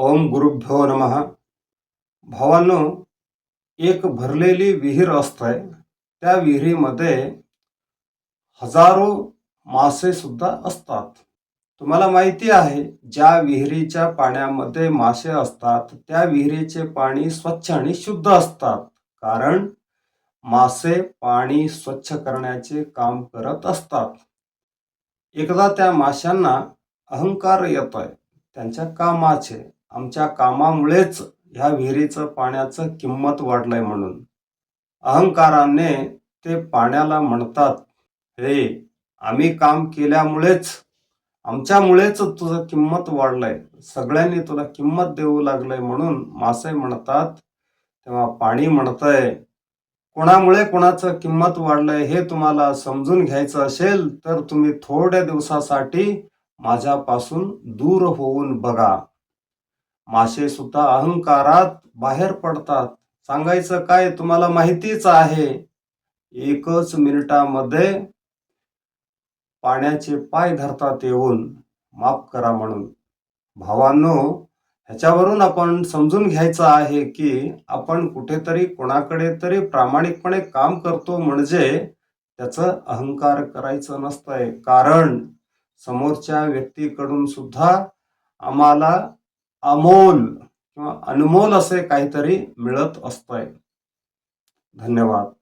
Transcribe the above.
ओम गुरुभ्यो नमः। भावांनो एक भरलेली विहीर असते त्या विहिरीमध्ये हजारो मासे सुद्धा असतात. तुम्हाला माहिती आहे ज्या विहिरीच्या पाण्यामध्ये मासे असतात त्या विहिरीचे पाणी स्वच्छ आणि शुद्ध असतात. कारण मासे पाणी स्वच्छ करण्याचे काम करत असतात. एकदा त्या माशांना अहंकार येतोय त्यांच्या कामाचे. आमच्या कामामुळेच ह्या विहिरीचं पाण्याचं किंमत वाढलंय म्हणून. अहंकाराने ते पाण्याला म्हणतात हे आम्ही काम केल्यामुळेच आमच्यामुळेच तुझं किंमत वाढलंय. सगळ्यांनी तुला किंमत देऊ लागलंय म्हणून मासे म्हणतात तेव्हा पाणी म्हणतंय कोणामुळे कोणाचं किंमत वाढलंय हे तुम्हाला समजून घ्यायचं असेल तर तुम्ही थोड्या दिवसासाठी माझ्यापासून दूर होऊन बघा. मासे सुद्धा अहंकारात बाहेर पडतात. सांगायचं काय तुम्हाला माहितीच आहे. एकच मिनिटामध्ये पाण्याचे पाय धरतात येऊन. माफ करा म्हणून. भावांनो ह्याच्यावरून आपण समजून घ्यायचं आहे की आपण कुठेतरी कोणाकडे तरी प्रामाणिकपणे काम करतो म्हणजे त्याचं अहंकार करायचं नसतंय. कारण समोरच्या व्यक्तीकडून सुद्धा आम्हाला अमोल किंवा अनमोल असे काहीतरी मिळत असतंय. धन्यवाद.